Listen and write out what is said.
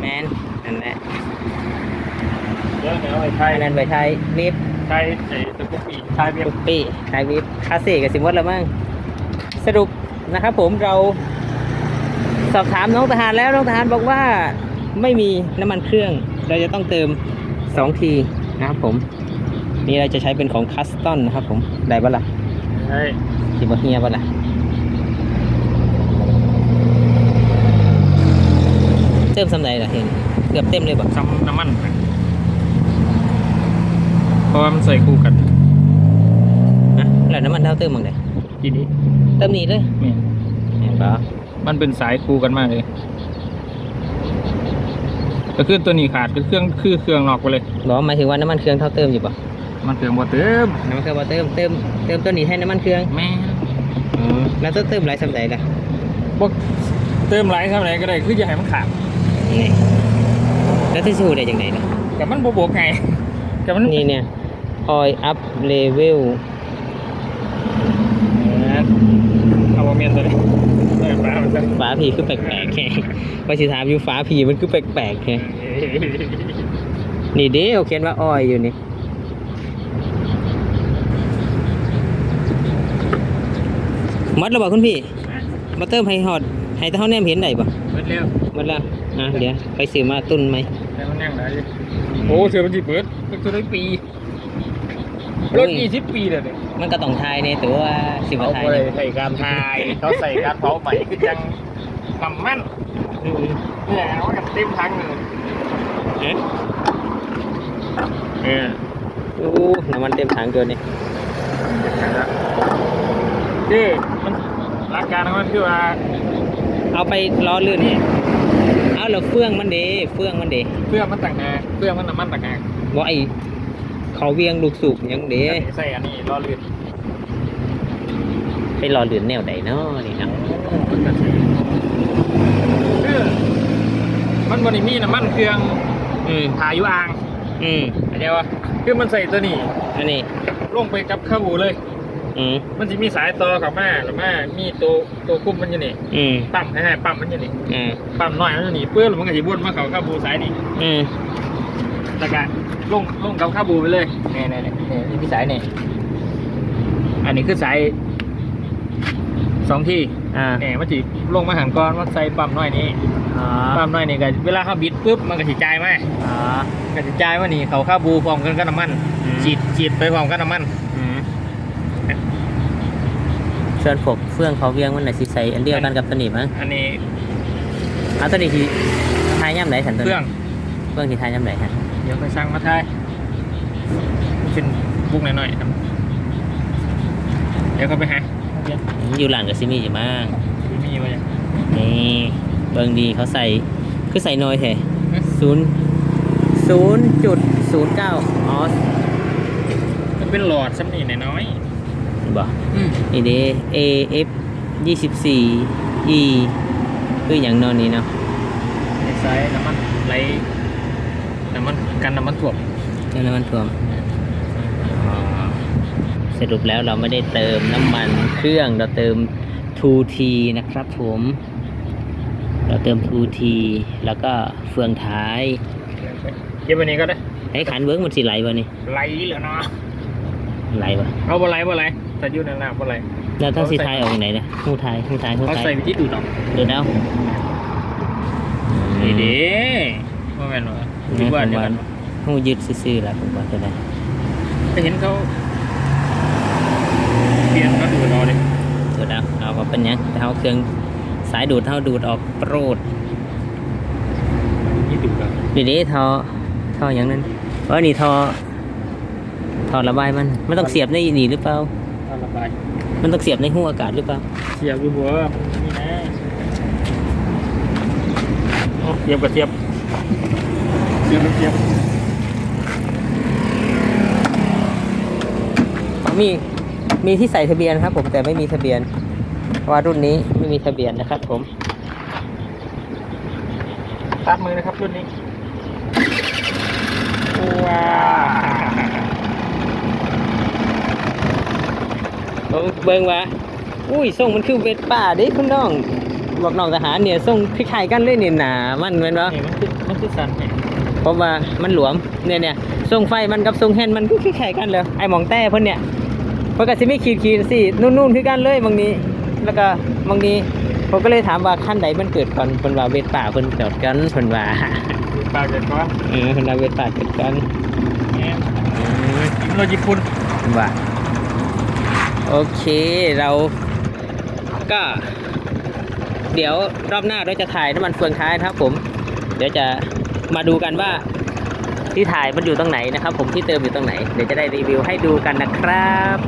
แมนนั่นแหละเดี๋ยวเดี๋ยวไอ้ไทยอันนั้นไปใช้วิบไทยไอ้ตะกุกปีไทยเบียปุ๊ปปี้ใช้วิบคาเซ่กับสิมวัดแล้วมั้งสรุปนะครับผมเราสอบถามน้องทหารแล้วน้องทหารบอกว่าไม่มีน้ำมันเครื่อง เราจะต้องเติมสองทีนะครับผม นี่เราจะใช้เป็นของคัสตอนนะครับผม ได้ปะล่ะใช่สิบเฮียปะล่ะ เติมสำไหนล่ะเห็นเกือบเต็มเลยบ่ซ้ำน้ำมันนะเพราะว่ามันใส่คู่กันอะแล้วน้ำมันเท่าเติมมั้งไดทีนี้เติมนี่เลยนี่เห็นปะมันเป็นสายคู่กันมากเลยก็คือตัวนี้ขาดก็เครื่องคือเครื่องนอกไปเลยบอกว่าหมายถึงว่าน้ำมันเครื่องเท่าเติมอยู่ปะมันเครื่องบ่เติมน้ำมันเครื่องบ่เติมเติมเติมตัวนี้ให้น้ำมันเครื่องแม่อ๋อแล้วต้องเติมหลายสำไหนล่ะบ่เติมหลายเท่าไหร่ก็ได้คืออย่าให้มันขาด นี่แล้วที่สูได้ยังไงล่ะแต่มันบ่บวกไงแต่มันนี่เนี่ย oil up level เอาว่าเมียนตัวนี้เออปลามันจะฟ้าผีคือแปลกๆแค่ว่าสิถามอยู่ฟ้าผีมันคือแปลกๆแค่นี่เด้เขาเขียนว่า oil อยู่นี่มัดแล้วบอกคุณพี่มาเติมให้ฮอดให้เท่าแนมเห็นได้ปะเบิดเร็ว มัดแล้วอะเดี๋ยวไปซื้อมาตุ้นไหมแต่มันยังไหนโอ้เสือมันจีเปิดเป็นตัวได้ปีรถยี่สิบปีเลยเนี่ยมันก็ต้องทายในตัวสิบเขาทายไม่นี่ได้ใส่การทายเขาใส่การเผาใหม่คือจังทำมั่นเนี่ยเอากันเต็มทั้งเลยเอ๊ะเออโอ้น้ำมันเต็มถังเกินนี่คือมันหลักการของมันคือว่าเอาไปล้อลื่น เอาแล้วเฟื่องมันเดเฟื่องมันเดเพื่อมันต่างหากเพื่อมันน้ำมันต่างหากว่าไอเขาเวียงลูกสูบหยังเดใส่อันนี้รอเลือดไปรอลื่นแนวใดเนาะนี่เนาะคือมันบริมีน้ำมันเครื่องอืมถ่ายอยู่อ่างอืมเข้าใจปะคือมันใส่ตัวนี้อันนี้ลงไปกับข้าวบูเลย อืมมันจะมีสายต่อกับมาหรือมามีตัวตัวคุ้มมันอยู่นี่อืมปั๊มให้ให้ปั๊มมันอยู่นี่อ่าปั๊มน้อยมันอยู่นี่เพื่อมันก็จะวนมาเขาข้าวบูสายนี่อืมแล้วก็ลงลงกับข้าวบูไปเลยนี่นี่นี่นี่นี่มีสายนี่อันนี้คือสายสองที่อ่าเนี่ยมันจะลงมาหันก้อนมันใส่ปั๊มน้อยนี้อ๋อปั๊มน้อยนี่ก็เวลาเขาบิดปุ๊บมันก็สิจ่ายมาอ๋อก็สิจ่ายมานี่เขาข้าวบูพร้อมกันกับน้ำมันอืมฉีดฉีดไปพร้อมกับน้ำมันอืม ส่วนพวกเฟื่องเขาเวียงมันน่ะสิใส่อันเดียวกันกับตัวนี้มั้งอันนี้เอาตัวนี้สิทายย่ำไหนสันตัวเคนี้รื่องเฟื่องสิทายย่ำไหนฮะเดี๋ยวไปสั่งมาทายมันเป็นบุกหน่อยๆครับเดี๋ยวเขาไปหาเดี๋ยวอยู่หลังกับซิมี่อยู่มั้งมีมาอย่างนี่เบิ่งดีเขาใส่คือใส่น้อยแท้ศูนย์ศูนย์จุดศูนย์เก้าอ๋อมันเป็นหลอดซ้ำนี่น้อย บ่ๆอืมนี่เด้ AF ยี่สิบสี่ E คืออย่างนอนนี้เนาะในไซส์น้ำมันไหลน้ำมันกันน้ำมันถ่วมเจ้าน้ำมันท่วมอ๋อสรุปแล้วเราไม่ได้เติมน้ำมันเครื่องเราเติม 2T นะครับผม เราเติม 2T แล้วก็เฟืองท้ายเก็บอันนี้ก็ได้ไอ้ขันเบิ้งมันสิไหลบ่นี่ไหลเหรอเนาะ ไหลบ่เอาบ่ไหลบ่ไหลแต่อยู่ในน้ำบ่ไหลแล้วถ้าสิทายออกจากไหนเนี่ยหูทายหูทายหูเขาทายใส่วิธีดูดออกเดี๋ยวแล้วนี่เด้ว่าแม่นว่าคิดว่าเดียวกันหูยืดซื่อๆแหละผมว่าจะได้จะเห็นเขาเปลี่ยนเขาดูดเอาเลยเดี๋ยวแล้วเอามาเป็นหยังแต่เอาเครื่องสายดูดเท่าดูดออกโปรดนี่ดูดเอาดีดีท่อท่ออย่างนั้นเออนี่ท่อ ท่อระบายมันมันต้องเสียบในนี่หรือเปล่าเอาระบาย มันต้องเสียบในหูอากาศหรือเปล่า เสียบอยู่หัวนี่นะโอ้เสียบกับเสียบ เสียบกับเสียบอ๋อมีมีที่ใส่ทะเบียนครับ ผมแต่ไม่มีทะเบียนเพราะว่ารุ่นนี้ไม่มีทะเบียนนะครับ ผมตัดมือนะครับรุ่นนี้ว้า เบิ่งเบิ่งว่า อุ้ยส่งมันคือเวทป่าเด้คุณน้อง บอกน้องทหารเนี่ยส่งคล้ายๆกันเลยเนี่ยหนามันแม่นบ่นี่มันคือมันคือสันเนี่ยเพราะว่ามันหลวมเนี่ยเนี่ยทรงไฟมันกับทรงแฮนด์มันก็คล้ายๆกันเลยไอ้หมองแต้เพิ่นเนี่ยเพิ่นก็สิไม่ขีดขีดสินุ่นๆคือกันเลยบางนี้ แล้วก็บางนี้ผมก็เลยถามว่าขั้นใดมันเกิดก่อนเพิ่นว่าเวทป่าเพิ่นจอดกันเพิ่นว่าปลาเกิดก้อนเออเพิ่นว่าเวทป่าเกิดกันเนี่ยกินโรญี่ปุ่นเพิ่นว่า โอเคเราก็ เดี๋ยวรอบหน้าเราจะถ่ายน้ำมันเฟืองท้ายนะครับ ผม เดี๋ยวจะมาดูกันว่าที่ถ่ายมันอยู่ตรงไหนนะครับ ผมที่เติมอยู่ตรงไหน เดี๋ยวจะได้รีวิวให้ดูกันนะครับ